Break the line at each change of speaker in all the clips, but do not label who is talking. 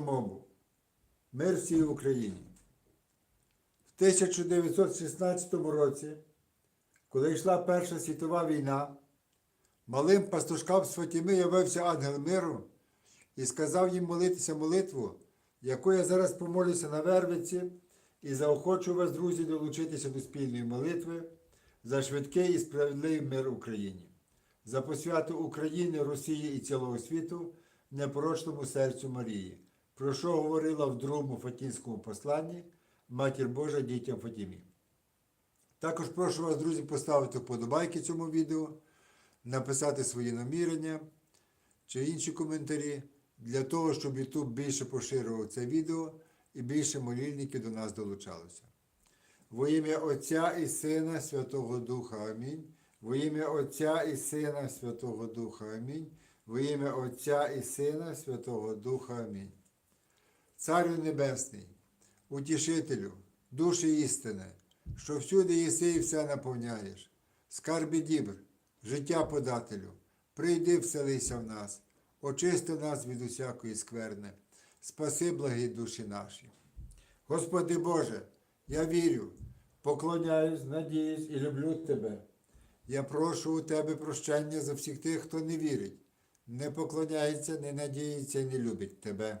мову. Мир всій Україні. В 1916 році, коли йшла Перша світова війна, малим пастушкам з Фатіми явився ангел миру і сказав їм молитися молитву, яку я зараз помолюся на Вервиці, і заохочу вас, друзі, долучитися до спільної молитви за швидкий і справедливий мир Україні, за посвяту України, Росії і цілого світу непорочному серцю Марії, про що говорила в другому Фатінському посланні Матір Божа дітям Фатімі. Також прошу вас, друзі, поставити вподобайки цьому відео, написати свої намірення чи інші коментарі для того, щоб YouTube більше поширював це відео і більше молільників до нас долучалося. Во ім'я Отця і Сина Святого Духа Амінь. Во ім'я Отця і Сина Святого Духа Амінь. Во ім'я Отця і Сина Святого Духа Амінь. Царю Небесний, утішителю, душі істини, що всюди єси і все наповняєш, скарбі дібр, життя подателю, прийди вселися в нас, очисти нас від усякої скверни, спаси благі душі наші. Господи Боже, я вірю, поклоняюсь, надіюсь і люблю Тебе. Я прошу у Тебе прощення за всіх тих, хто не вірить, не поклоняється, не надіється і не любить Тебе.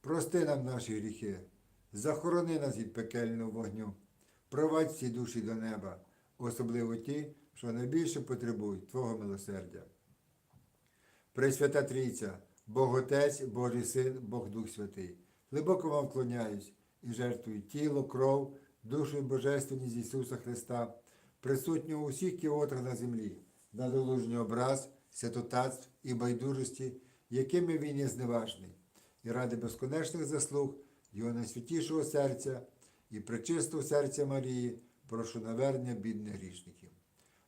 прости нам наші гріхи, захорони нас від пекельного вогню, провадь всі душі до неба, особливо ті, що найбільше потребують Твого милосердя. Пресвята Трійця, Бог Отець, Божий Син, Бог Дух Святий, глибоко вам вклоняюсь і жертвую тіло, кров, душу і божественність Ісуса Христа, присутнього у всіх кіотрах на землі, на долужній образ, святотатств і байдужості, якими він є зневажний, і ради безконечних заслуг Його найсвятішого серця і пречистого серця Марії, прошу навернення бідних грішників.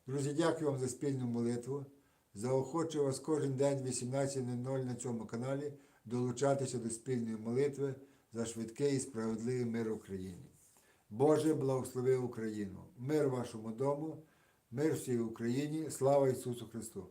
Друзі, дякую вам за спільну молитву. Заохочую вас кожен день в 18.00 на цьому каналі долучатися до спільної молитви за швидкий і справедливий мир Україні. Боже, благослови Україну, мир вашому дому, мир всій Україні, слава Ісусу Христу!